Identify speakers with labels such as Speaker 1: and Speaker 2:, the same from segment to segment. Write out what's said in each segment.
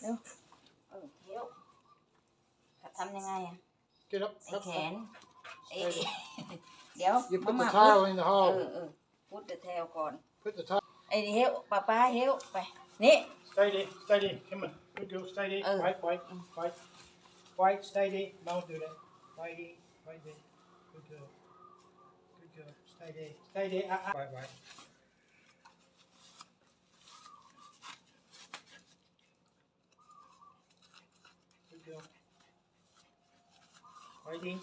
Speaker 1: เร็วเออเร็วทำยังไงอะ
Speaker 2: Get up.
Speaker 1: ไอ้
Speaker 2: up,
Speaker 1: แข
Speaker 2: up.
Speaker 1: นไอ้เดี๋ยว
Speaker 2: You put
Speaker 1: มา
Speaker 2: the
Speaker 1: มาพูด
Speaker 2: towel in the
Speaker 1: เอ
Speaker 2: hall.
Speaker 1: อเออพูดแต่แถวก่อน
Speaker 2: Put the towel.
Speaker 1: ไอ้เฮลป้าป้าเฮลไป นี่
Speaker 2: Steady, steady. Come on. Good girl, steady.
Speaker 1: Oh.
Speaker 2: White, white, white. White, steady. Now do that. Whitey, whitey. Good girl. Good girl. Steady, steady. Ah, ah. White, white. There. Uh, uh. Wait, wait. Good girl. Waiting.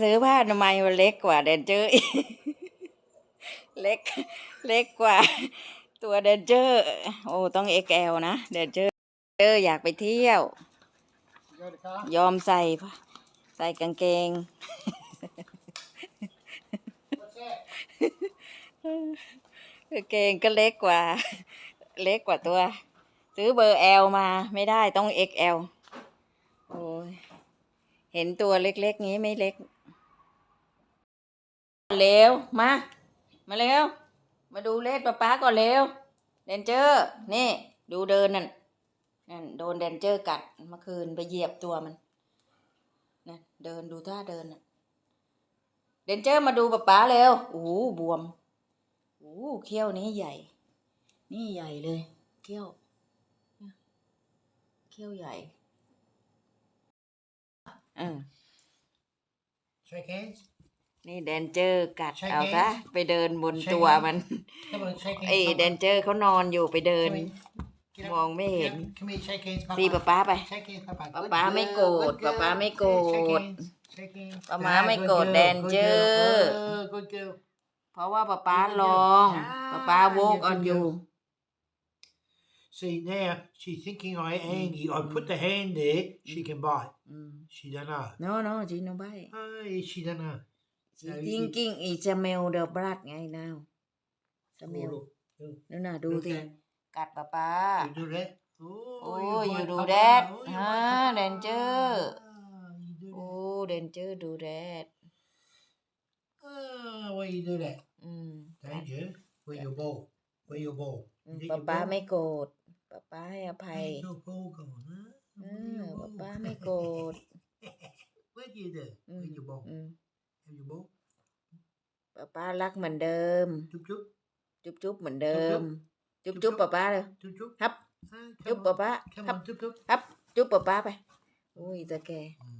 Speaker 1: ซื้อผ้าทำไมยมันเล็กกว่าเดนเจอร์อีกเล็ก เล็กกว่าตัวเดนเจอร์ โอ้ต้อง XL นะเดนเจอร์เจอร์อยากไปเที่ยว
Speaker 2: You go to the car.
Speaker 1: ยอมใส่ผ้า ใส่กางเกง กางเกงก็เล็กกว่า เล็กกว่าตัว ซื้อเบอร์ L มาไม่ได้ต้อง XL โอ้ยเห็นตัวเล็กๆ งี้ไม่เล็ก เร็ว มา มาเร็ว มาดูเลสป๊าป๊าก่อนเร็วเดนเจอร์ นี่ ดูเดินนั่นนั่นโดนเดนเจอร์กัดเมื่อคืนไปเหยียบตัวมัน นั่นเดินดูท่าเดินน่ะเดนเจอร์มาดูป๊าป๊าเร็วโอ้โหบวมโอ้เขี้ยวนี้ใหญ่ นี่ใหญ่เลย เขี้ยวเนี่ยเขี้ยวใหญ่เออ
Speaker 2: Shake hands.
Speaker 1: นี่แดนเจอร์กัด
Speaker 2: ใช่
Speaker 1: เอา
Speaker 2: ไง
Speaker 1: ซะไปเดินบน
Speaker 2: ใช่
Speaker 1: ตัว
Speaker 2: ไง
Speaker 1: มัน
Speaker 2: Come on, shake hands.
Speaker 1: ไอ้
Speaker 2: Papa.
Speaker 1: แดนเจอร์เขานอนอยู่ไปเดิน มองไม่เห็น
Speaker 2: Get up. Come here, shake hands, Papa.
Speaker 1: สีป๊าป๊าไป
Speaker 2: Shake hands, Papa.
Speaker 1: ป๊า
Speaker 2: Good
Speaker 1: ป๊าไม่โกร
Speaker 2: girl,
Speaker 1: ธ
Speaker 2: good
Speaker 1: ป๊าป๊า
Speaker 2: girl.
Speaker 1: ไม่โกร
Speaker 2: Shake
Speaker 1: ธ
Speaker 2: hands, shake hands.
Speaker 1: ป๊าม้า
Speaker 2: Ah,
Speaker 1: ไม่
Speaker 2: good
Speaker 1: โกรธ
Speaker 2: girl,
Speaker 1: แดน
Speaker 2: good
Speaker 1: เจอ
Speaker 2: girl.
Speaker 1: ร์
Speaker 2: Oh, good girl.
Speaker 1: เพราะว่าป๊าป๊า
Speaker 2: Good
Speaker 1: ล
Speaker 2: girl.
Speaker 1: อง
Speaker 2: Ah,
Speaker 1: ป๊าป๊าโวก
Speaker 2: yeah,
Speaker 1: ออน
Speaker 2: good
Speaker 1: อยู่
Speaker 2: girl. See now she's thinking I angry. I put the hand there. She can bite.
Speaker 1: อืม
Speaker 2: She don't know.
Speaker 1: no no she no bite
Speaker 2: Oh, she don't know.
Speaker 1: she
Speaker 2: No, you-
Speaker 1: thinking it smell the blood ไง now
Speaker 2: Oh,
Speaker 1: smell
Speaker 2: look, look,
Speaker 1: นั่นน่ะดู
Speaker 2: look
Speaker 1: สิ
Speaker 2: that.
Speaker 1: กัดป๊าป๊า
Speaker 2: You do that. Oh,
Speaker 1: โอ้
Speaker 2: you
Speaker 1: อยู่
Speaker 2: bite
Speaker 1: ดู
Speaker 2: Papa.
Speaker 1: แดด
Speaker 2: Oh, you
Speaker 1: ฮะ
Speaker 2: bite
Speaker 1: เดนเจอร์
Speaker 2: Ah, you do
Speaker 1: โอ้
Speaker 2: that.
Speaker 1: เดนเจอร์ดูแดด
Speaker 2: Ah, why you do that?
Speaker 1: อืม
Speaker 2: Danger. Where your ball? Where your ball?
Speaker 1: อืม
Speaker 2: Is it
Speaker 1: ป๊า
Speaker 2: your
Speaker 1: ป๊า
Speaker 2: ball?
Speaker 1: ไม่โกรธป๊าป๊าให้อภัย
Speaker 2: Where's your ball gone, huh?
Speaker 1: เอ
Speaker 2: Where
Speaker 1: อ
Speaker 2: your
Speaker 1: ป๊า
Speaker 2: ball?
Speaker 1: ป๊าไม่โกรธ
Speaker 2: What do you do?
Speaker 1: อืม
Speaker 2: Where's your ball?
Speaker 1: อืม
Speaker 2: Have your ball?
Speaker 1: ป๊าป๊ารักเหมือนเดิม
Speaker 2: Chup chup.
Speaker 1: จุ๊บจุ๊บเหมือนเดิม จุ๊ บจุ๊บป๊าป๊าเลย
Speaker 2: Chup chup.
Speaker 1: ครับ
Speaker 2: Ah,
Speaker 1: จุ๊บ
Speaker 2: come
Speaker 1: ป๊า
Speaker 2: on.
Speaker 1: ป๊า
Speaker 2: Come
Speaker 1: ครับ
Speaker 2: on, chup chup.
Speaker 1: ครับจุ๊บป๊าป๊าไปโอ้ยตะแก
Speaker 2: Mm.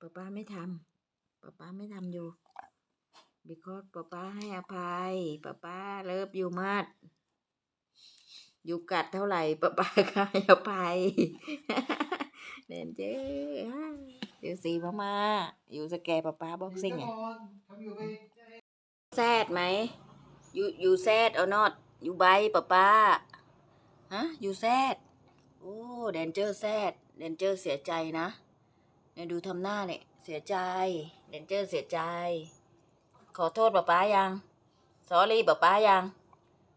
Speaker 1: ป๊าป๊าไม่ทำป๊าป๊าไม่ทำอยู่ because ป๊าป๊าให้อภัยป๊าป๊าเลิฟอยู่มากอยู่กัดเท่าไหร่ป๊าป๊าก็ให้อภัยเด่นเจ้เดี๋ยวสีมามาอยู่สแกป๊าป๊าบ็อกซิ่ง
Speaker 2: Come
Speaker 1: อะ
Speaker 2: on. Come your way.
Speaker 1: แซดไหมอยู่อยู่แซดเอาน อยู่ใบป๊าป๊าฮะอยู่แซดโอ้แดนเจอร์แซดแดนเจอร์เสียใจนะเนี่ยดูทำหน้าเนี่ยเสียใจแดนเจอร์เสียใจ ขอโทษป๊าป๊ายังสอรี่ป๊าป๊ายัง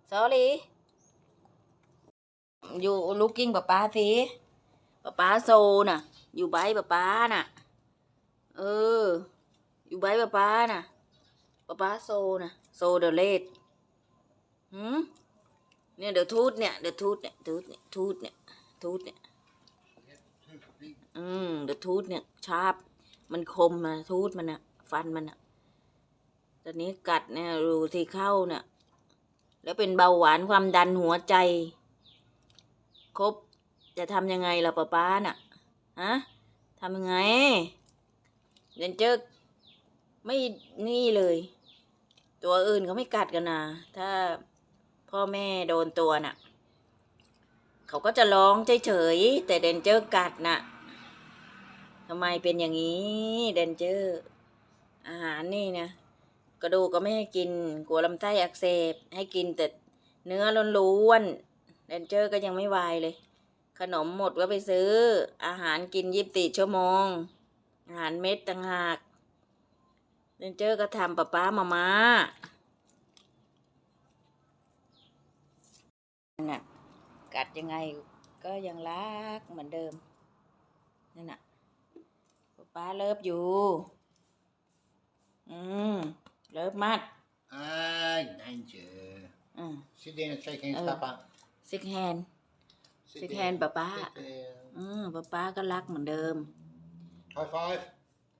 Speaker 1: สอรี่อยู่ลูกกิ้งป๊าป๊าสิป๊าป๊าโซน่ะ อยู่ใบป๊าป๊าน่ะ เออ อยู่ใบป๊าป๊าน่ะป๊าป๊าโซนะโซเดเลด เนี่ยเดอะทูตเนี่ยเดอะทูตเนี่ยทูตเนี่ยทูตเนี่ยทูตเนี่ยอืมเดอะทูตเนี่ยชาบ มันคมนะทูตมันอะฟันมันอะตอนนี้กัดเนี่ยรูที่เข้าเนี่ยแล้วเป็นเบาหวานความดันหัวใจ ครบ จะทำยังไงล่ะป๊าป๊าน่ะฮะทำยังไงเดนเจอไม่นี่เลย ตัวอื่นเขาไม่กัดกันนะถ้า พ่อแม่โดนตัวน่ะ เขาก็จะร้องเฉยๆแต่เดนเจอร์กัดน่ะทำไมเป็นอย่างนี้เดนเจอร์ อาหารนี่นะกระดูกก็ไม่ให้กินกลัวลำไส้อักเสบให้กินแต่เนื้อล้วนๆเดนเจอร์ก็ยังไม่วายเลย ขนมหมดก็ไปซื้อ อาหารกินยิบสี่ชั่วโมง อาหารเม็ดต่างหากเรนเจอร์ก็ทำป้าป้ามามา น่ะกัดยังไงก็ยังรักเหมือนเดิมนั่นน่ะป้าป้าเลิฟอยู่ อืม เลิฟมาก
Speaker 2: Ah, danger.
Speaker 1: อืม
Speaker 2: Sit down and shake hands,
Speaker 1: Oh.
Speaker 2: Papa.
Speaker 1: ซิกแฮน
Speaker 2: Sit
Speaker 1: Shake
Speaker 2: down.
Speaker 1: hand, Papa.
Speaker 2: Sit down.
Speaker 1: อืมป้าป้าก็รักเหมือนเดิม
Speaker 2: High five.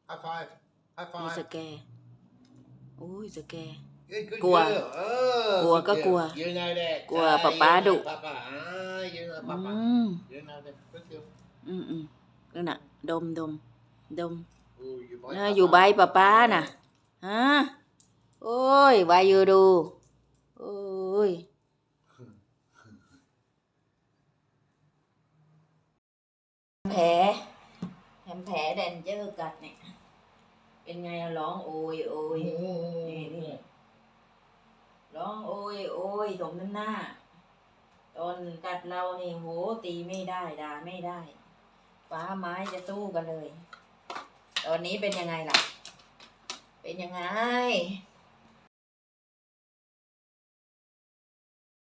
Speaker 2: High five. High
Speaker 1: มีส
Speaker 2: five.
Speaker 1: แกร์อุ้ยสแก ร์
Speaker 2: Good, good
Speaker 1: Gua.
Speaker 2: girl. Oh,
Speaker 1: Gua
Speaker 2: good
Speaker 1: có
Speaker 2: girl.
Speaker 1: gua.
Speaker 2: You know that.
Speaker 1: Gua
Speaker 2: Ah,
Speaker 1: Papa
Speaker 2: you know
Speaker 1: đụ.
Speaker 2: Papa. Ah, you know
Speaker 1: อื
Speaker 2: Papa.
Speaker 1: ม
Speaker 2: You know that. Good girl.
Speaker 1: อืมอืมนั่นน่ะ ดมดมดม
Speaker 2: Oh, you bite
Speaker 1: เนอ
Speaker 2: Papa.
Speaker 1: อยู่ใบป้าป้าน่ะฮะโอ้ยวายอยู่ดูโอ้ยแผลทำแผลแดนเจอร์กัดเนี่ย เป็นไงอะร้องโอยโอยนี่นี่ ร้องโอยโอยสมน้ำหน้า ตอนกัดเรานี่โหตีไม่ได้ด่าไม่ได้ ฟ้าไม้จะสู้กันเลย ตอนนี้เป็นยังไงล่ะ เป็นยังไง